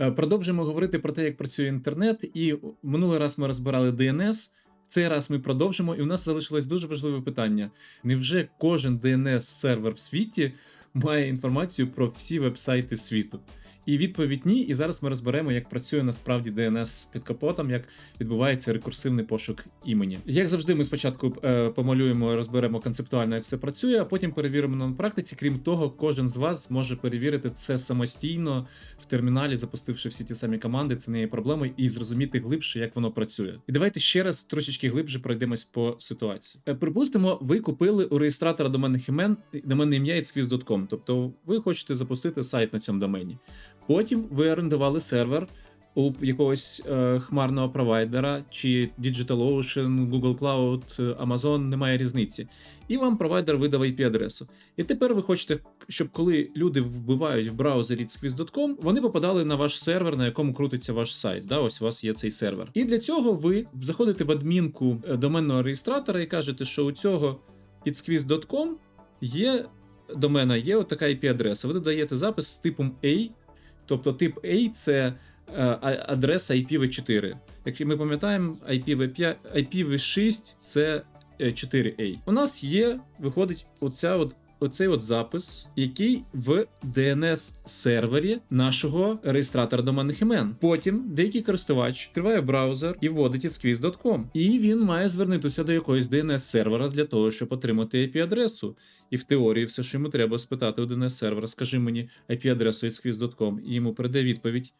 Е, Продовжуємо говорити про те, як працює інтернет. І минулий раз ми розбирали DNS. В цей раз ми продовжимо, і у нас залишилось дуже важливе питання: невже кожен DNS сервер в світі має інформацію про всі веб-сайти світу? І відповідь ні. І зараз ми розберемо, як працює насправді DNS під капотом, як відбувається рекурсивний пошук імені. Як завжди, ми спочатку е, помалюємо, розберемо концептуально, як все працює, а потім перевіримо на практиці. Крім того, кожен з вас може перевірити це самостійно в терміналі, запустивши всі ті самі команди. Це не є проблемою, і зрозуміти глибше, як воно працює. І давайте ще раз трошечки глибше пройдемось по ситуації. Е, Припустимо, ви купили у реєстратора доменних імен доменне ім'я itsquiz.com, тобто ви хочете запустити сайт на цьому домені. Потім ви орендували сервер у якогось е, хмарного провайдера, чи DigitalOcean, Google Cloud, Amazon, немає різниці. І вам провайдер видав IP-адресу. І тепер ви хочете, щоб коли люди вбивають в браузері squiz.com, вони попадали на ваш сервер, на якому крутиться ваш сайт. Да, ось у вас є цей сервер. І для цього ви заходите в адмінку е, доменного реєстратора і кажете, що у цього itsquiz.com є домена, є отака IP-адреса. Ви додаєте запис з типом A. Тобто тип A це е, адреса IPv4. Якщо ми пам'ятаємо, IPv5, IPv6 це е, 4A. У нас є, виходить, оця от. Оцей от запис, який в DNS-сервері нашого реєстратора доменних імен. Потім деякий користувач відкриває браузер і вводить itsquiz.com. І він має звернутися до якогось DNS-сервера для того, щоб отримати IP-адресу. І в теорії все, що йому треба спитати у DNS-сервера, скажи мені IP-адресу itsquiz.com, і йому прийде відповідь.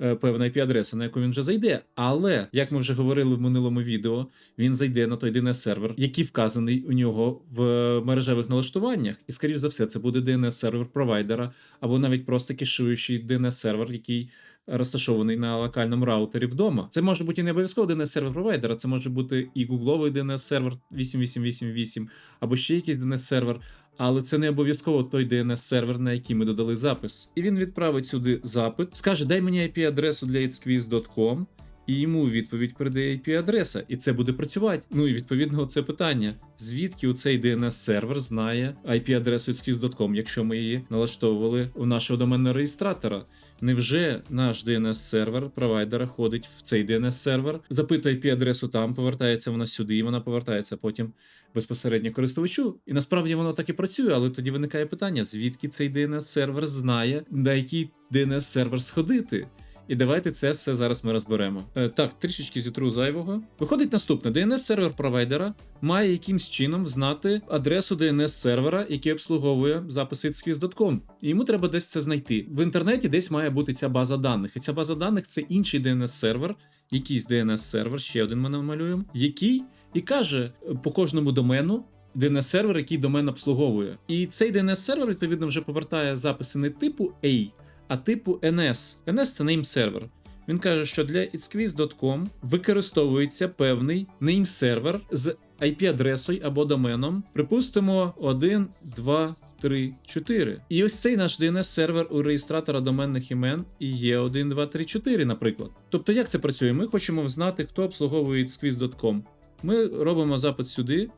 Е, Певна IP-адреса, на яку він вже зайде. Але, як ми вже говорили в минулому відео, він зайде на той DNS-сервер, який вказаний у нього в мережевих налаштуваннях. І, скоріш за все, це буде DNS-сервер провайдера, або навіть просто кешуючий DNS-сервер, який розташований на локальному раутері вдома. Це може бути і не обов'язково DNS-сервер провайдера, це може бути і гугловий DNS-сервер 8888, або ще якийсь DNS-сервер. Але це не обов'язково той DNS-сервер, на який ми додали запис. І він відправить сюди запит, скаже: дай мені IP-адресу для itsquiz.com, і йому відповідь передає IP-адреса, і це буде працювати. Ну і відповідно це питання: звідки у цей DNS-сервер знає IP-адресу itsquiz.com, якщо ми її налаштовували у нашого доменного реєстратора? Невже наш DNS-сервер провайдера ходить в цей DNS-сервер, запитує IP-адресу там, повертається вона сюди, і вона повертається потім безпосередньо користувачу. І насправді воно так і працює, але тоді виникає питання: звідки цей DNS-сервер знає, на який DNS-сервер сходити? І давайте це все зараз ми розберемо. Е, так, трішечки зітру зайвого. Виходить наступне: DNS-сервер провайдера має якимсь чином знати адресу DNS-сервера, який обслуговує записи squiz.com. І йому треба десь це знайти. В інтернеті десь має бути ця база даних. І ця база даних це інший DNS-сервер, якийсь DNS-сервер, ще один ми намалюємо, який і каже по кожному домену. DNS-сервер, який домен обслуговує. І цей DNS-сервер, відповідно, вже повертає записи не типу A, а типу NS. NS це name сервер. Він каже, що для itsquiz.com використовується певний name сервер з IP-адресою або доменом. Припустимо 1, 2, 3, 4. І ось цей наш DNS-сервер у реєстратора доменних імен і є 1, 2, 3, 4, наприклад. Тобто, як це працює? Ми хочемо знати, хто обслуговує itsquiz.com. Ми робимо запит сюди.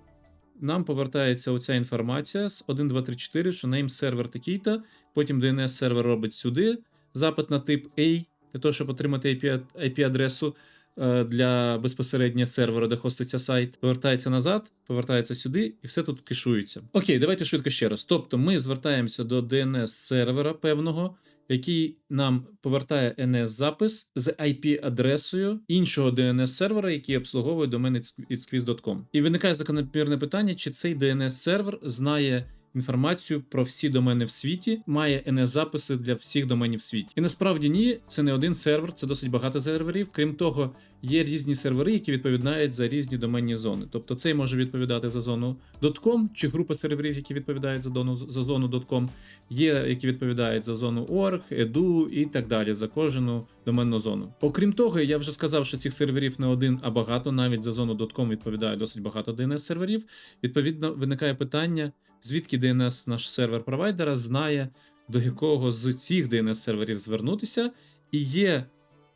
Нам повертається оця інформація з 1, 2, 3, 4, що name сервер такий-то, потім DNS сервер робить сюди запит на тип A, для того, щоб отримати IP IP-адресу е, для безпосередньо сервера, де хоститься сайт. Повертається назад, повертається сюди, і все тут кешується. Окей, давайте швидко ще раз. Тобто ми звертаємося до DNS сервера певного. Який нам повертає NS-запис з IP-адресою іншого DNS-сервера, який обслуговує домен itsquiz.com. І виникає закономірне питання, чи цей DNS-сервер знає інформацію про всі домени в світі, має NS-записи для всіх доменів в світі. І насправді ні, це не один сервер, це досить багато серверів. Крім того, є різні сервери, які відповідають за різні доменні зони. Тобто цей може відповідати за зону .com, чи група серверів, які відповідають за зону, за зону .com, є, які відповідають за зону org, edu і так далі, за кожну доменну зону. Окрім того, я вже сказав, що цих серверів не один, а багато. Навіть за зону .com відповідає досить багато DNS-серверів. Відповідно, виникає питання, звідки DNS наш сервер провайдера знає, до якого з цих DNS-серверів звернутися, і є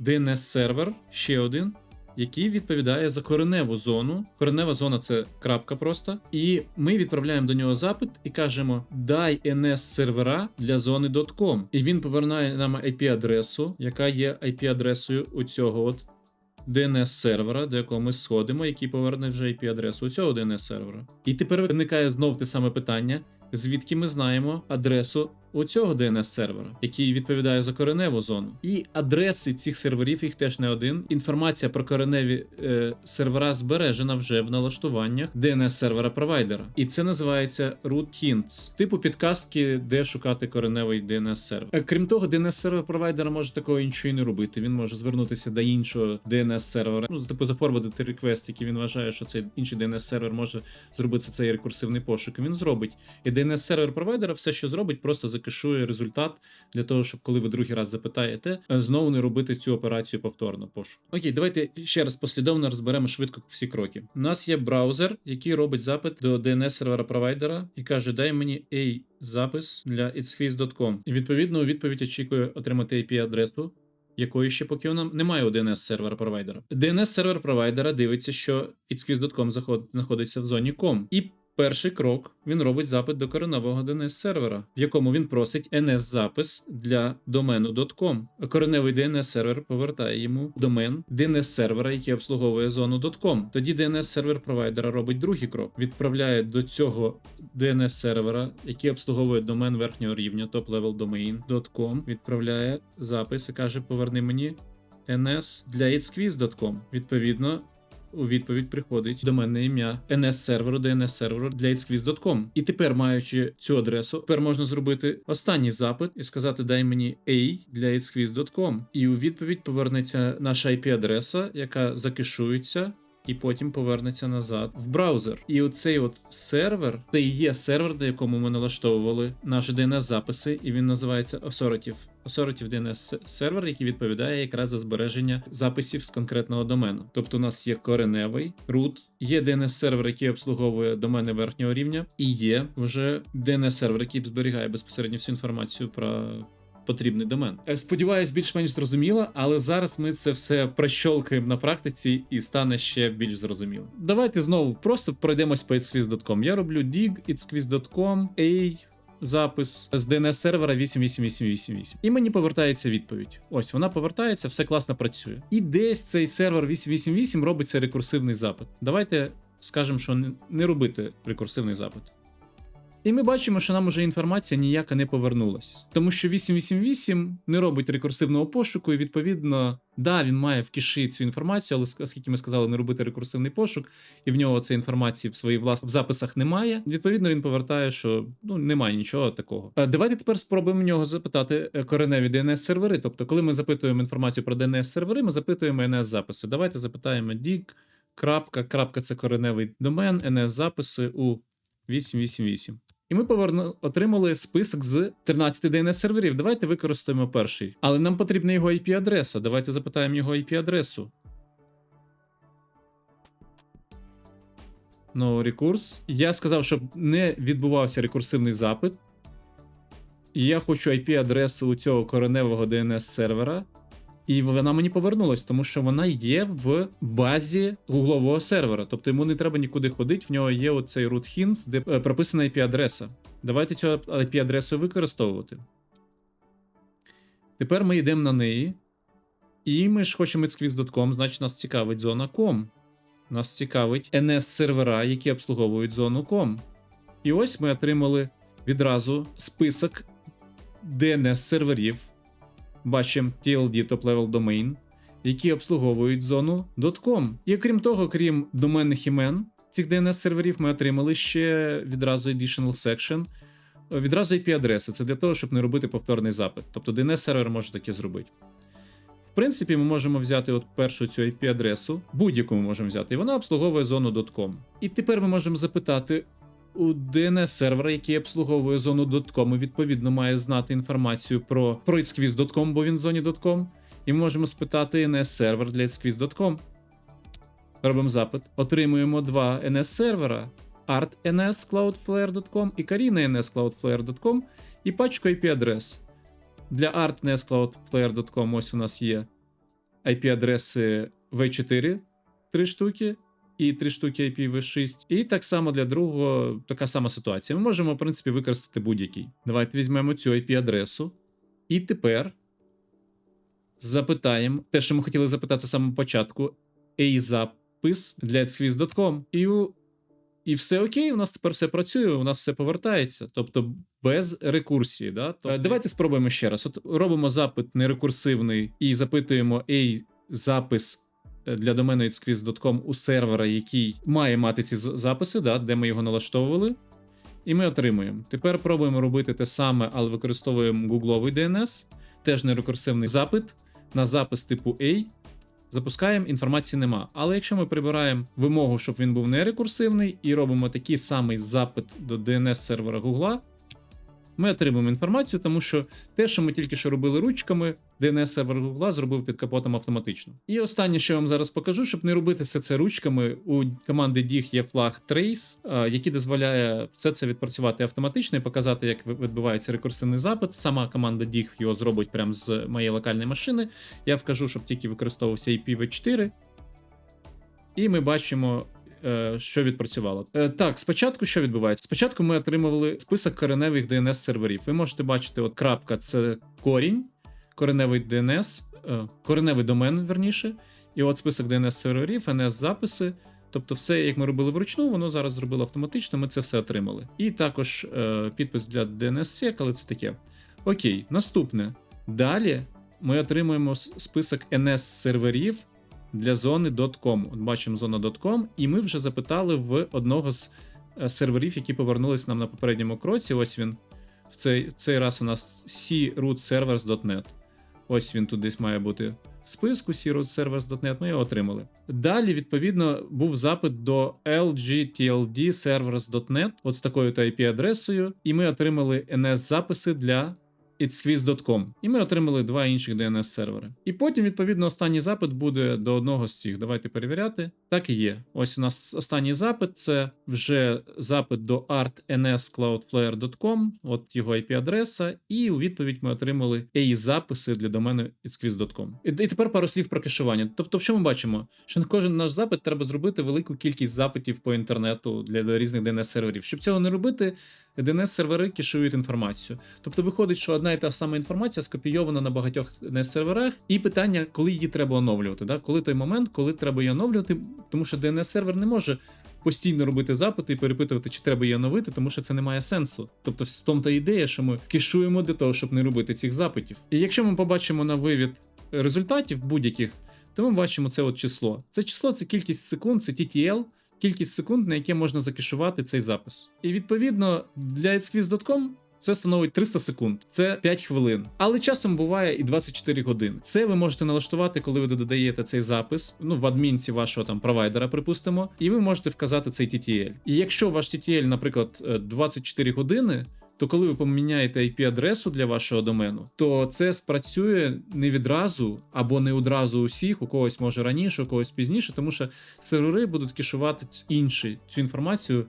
DNS-сервер, ще один, який відповідає за кореневу зону. Коренева зона це крапка просто. І ми відправляємо до нього запит і кажемо: дай NS сервера для зони .com. І він повернає нам IP-адресу, яка є IP-адресою у цього от DNS сервера, до якого ми сходимо, який поверне вже IP-адресу цього DNS сервера. І тепер виникає знов те саме питання. Звідки ми знаємо адресу у цього DNS сервера, який відповідає за кореневу зону, і адреси цих серверів їх теж не один. Інформація про кореневі е, сервера збережена вже в налаштуваннях DNS сервера провайдера, і це називається root hints, типу підказки, де шукати кореневий DNS сервер. Е, Крім того, DNS сервер провайдера може такого іншого і не робити. Він може звернутися до іншого DNS сервера, ну типу зафорвардити реквест, який він вважає, що цей інший DNS сервер може зробити цей рекурсивний пошук. Він зробить. І DNS сервер провайдера все, що зробить, просто закешує результат для того, щоб коли ви другий раз запитаєте, е, знову не робити цю операцію повторно. Пошук. Окей, давайте ще раз послідовно розберемо швидко всі кроки. У нас є браузер, який робить запит до DNS сервера провайдера і каже: дай мені A запис для itsquiz.com. І відповідно у відповідь очікує отримати IP-адресу. Якої ще поки у нам немає у DNS сервера провайдера. DNS сервер провайдера дивиться, що itsquiz.com знаходиться в зоні com. І перший крок він робить запит до кореневого DNS сервера, в якому він просить NS запис для домену .com. Кореневий DNS сервер повертає йому домен DNS сервера, який обслуговує зону .com. Тоді DNS сервер провайдера робить другий крок, відправляє до цього DNS сервера, який обслуговує домен верхнього рівня top level domain.com, відправляє запис і каже: Поверни мені NS для itsquiz.com. Відповідно, у відповідь приходить доменне ім'я NS серверу, DNS серверу для itsquiz.com. І тепер, маючи цю адресу, тепер можна зробити останній запит і сказати: дай мені A для itsquiz.com. І у відповідь повернеться наша IP-адреса, яка закешується. І потім повернеться назад в браузер. І оцей от сервер, це і є сервер, на якому ми налаштовували наші DNS-записи, і він називається Authoritative. Authoritative DNS сервер, який відповідає якраз за збереження записів з конкретного домену. Тобто у нас є кореневий root, є DNS сервер, який обслуговує домени верхнього рівня, і є вже DNS сервер, який зберігає безпосередньо всю інформацію про потрібний домен. Е, Сподіваюсь, більш-менш зрозуміло, але зараз ми це все прощолкаємо на практиці і стане ще більш зрозуміло. Давайте знову просто пройдемось по itsquiz.com. Я роблю dig itsquiz.com, a запис з DNS сервера 88888. І мені повертається відповідь. Ось вона повертається, все класно працює. І десь цей сервер 888 робиться рекурсивний запит. Давайте скажемо, що не- не робити рекурсивний запит. І ми бачимо, що нам уже інформація ніяка не повернулась. Тому що 888 не робить рекурсивного пошуку, і відповідно, да, він має в кіші цю інформацію, але оскільки ми сказали не робити рекурсивний пошук, і в нього цієї інформації в своїх власних записах немає. Відповідно, він повертає, що ну немає нічого такого. Е, Давайте тепер спробуємо в нього запитати е, кореневі DNS сервери. Тобто, коли ми запитуємо інформацію про DNS сервери, ми запитуємо NS записи. Давайте запитаємо dig, крапка, крапка це кореневий домен, NS записи у 888. І ми поверну... отримали список з 13 DNS серверів. Давайте використаємо перший. Але нам потрібна його IP-адреса. Давайте запитаємо його IP-адресу. No recurse. Я сказав, щоб не відбувався рекурсивний запит. І я хочу IP-адресу у цього кореневого DNS сервера. І вона мені повернулась, тому що вона є в базі гуглового сервера. Тобто йому не треба нікуди ходити, в нього є оцей root hints, де е, прописана IP-адреса. Давайте цю IP-адресу використовувати. Тепер ми йдемо на неї. І ми ж хочемо xquiz.com, значить нас цікавить зона com. Нас цікавить NS-сервера, які обслуговують зону com. І ось ми отримали відразу список DNS-серверів. Бачимо TLD Top Level Domain, які обслуговують зону .com. І окрім того, крім доменних імен цих DNS-серверів, ми отримали ще відразу Additional Section, відразу IP-адреси. Це для того, щоб не робити повторний запит. Тобто DNS-сервер може таке зробити. В принципі, ми можемо взяти от першу цю IP-адресу, будь-яку ми можемо взяти, і вона обслуговує зону .com. І тепер ми можемо запитати у DNS сервера, який обслуговує зону .com, і відповідно має знати інформацію про, про itsquiz.com, бо він в зоні .com. І можемо спитати NS сервер для itsquiz.com. Робимо запит. Отримуємо два NS сервера: artns.cloudflare.com і carina.ns.cloudflare.com і пачку IP-адрес. Для artns.cloudflare.com ось у нас є IP-адреси v4 три штуки. І три штуки IPv6. І так само для другого така сама ситуація. Ми можемо, в принципі, використати будь-який. Давайте візьмемо цю IP-адресу. І тепер запитаємо те, що ми хотіли запитати з самого початку: A-запис для xquiz.com. І, у- і все окей, у нас тепер все працює, у нас все повертається. Тобто без рекурсії. Да? Тобто, давайте спробуємо ще раз. От робимо запит нерекурсивний і запитуємо A-запис для домену xquiz.com у сервера, який має мати ці записи, да, де ми його налаштовували. І ми отримуємо. Тепер пробуємо робити те саме, але використовуємо гугловий DNS, теж нерекурсивний запит на запис типу A. Запускаємо, інформації нема. Але якщо ми прибираємо вимогу, щоб він був нерекурсивний, і робимо такий самий запит до DNS сервера Гугла, ми отримуємо інформацію, тому що те, що ми тільки що робили ручками, DNS сервер Google зробив під капотом автоматично. І останнє, що я вам зараз покажу, щоб не робити все це ручками, у команди DIG є флаг Trace, який дозволяє все це відпрацювати автоматично і показати, як відбувається рекурсивний запит. Сама команда DIG його зробить прямо з моєї локальної машини. Я вкажу, щоб тільки використовувався IPv4. І ми бачимо, е, що відпрацювало. Е, Так, спочатку що відбувається? Спочатку ми отримували список кореневих DNS серверів. Ви можете бачити, от крапка це корінь, кореневий DNS, е, кореневий домен, верніше, і от список DNS серверів, NS записи. Тобто, все, як ми робили вручну, воно зараз зробило автоматично, ми це все отримали. І також е, підпис для DNSSEC, але це таке. Окей, наступне. Далі ми отримуємо список NS серверів для зони .com. От бачимо зона .com, і ми вже запитали в одного з е, серверів, які повернулись нам на попередньому кроці. Ось він. В цей, в цей раз у нас c-root-servers.net. Ось він тут десь має бути в списку c-root-servers.net, ми його отримали. Далі, відповідно, був запит до lgtld-servers.net, от з такою то IP-адресою, і ми отримали NS-записи для itsquiz.com. І ми отримали два інших DNS сервери. І потім, відповідно, останній запит буде до одного з цих. Давайте перевіряти. Так і є. Ось у нас останній запит це вже запит до artnscloudflare.com, от його IP-адреса, і у відповідь ми отримали AI-записи для домену itsquiz.com. І, і тепер пару слів про кешування. Тобто, що ми бачимо? Що на кожен наш запит треба зробити велику кількість запитів по інтернету для різних DNS серверів. Щоб цього не робити, DNS сервери кешують інформацію. Тобто виходить, що одна і та сама інформація скопійована на багатьох DNS серверах, і питання, коли її треба оновлювати. Да? Коли той момент, коли треба її оновлювати, тому що DNS сервер не може. Постійно робити запити і перепитувати, чи треба її оновити, тому що це не має сенсу. Тобто, в тому та ідея, що ми кешуємо для того, щоб не робити цих запитів. І якщо ми побачимо на вивід результатів будь-яких, то ми бачимо це от число. Це число це кількість секунд, це TTL, кількість секунд, на яке можна закешувати цей запис. І відповідно для itsquiz.com це становить 300 секунд, це 5 хвилин. Але часом буває і 24 години. Це ви можете налаштувати, коли ви додаєте цей запис, ну в адмінці вашого там провайдера, припустимо, і ви можете вказати цей TTL. І якщо ваш TTL, наприклад, е, 24 години. То коли ви поміняєте IP-адресу для вашого домену, то це спрацює не відразу або не одразу усіх, у когось може раніше, у когось пізніше, тому що сервери будуть кешувати інші цю інформацію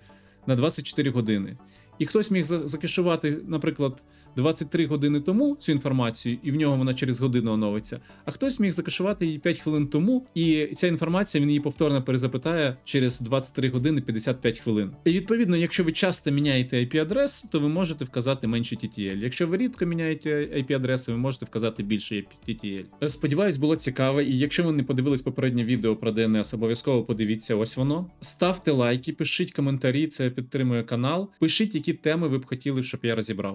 на 24 години. І хтось міг за- закешувати, наприклад, 23 години тому цю інформацію, і в нього вона через годину оновиться. А хтось міг закешувати її 5 хвилин тому, і ця інформація він її повторно перезапитає через 23 години 55 хвилин. І відповідно, якщо ви часто міняєте IP-адрес, то ви можете вказати менше TTL. Якщо ви рідко міняєте IP-адреси, ви можете вказати більше TTL. Е, Сподіваюсь, було цікаво. І якщо ви не подивились попереднє відео про DNS, обов'язково подивіться ось воно. Ставте лайки, пишіть коментарі, це підтримує канал. Пишіть, які теми ви б хотіли, щоб я розібрав.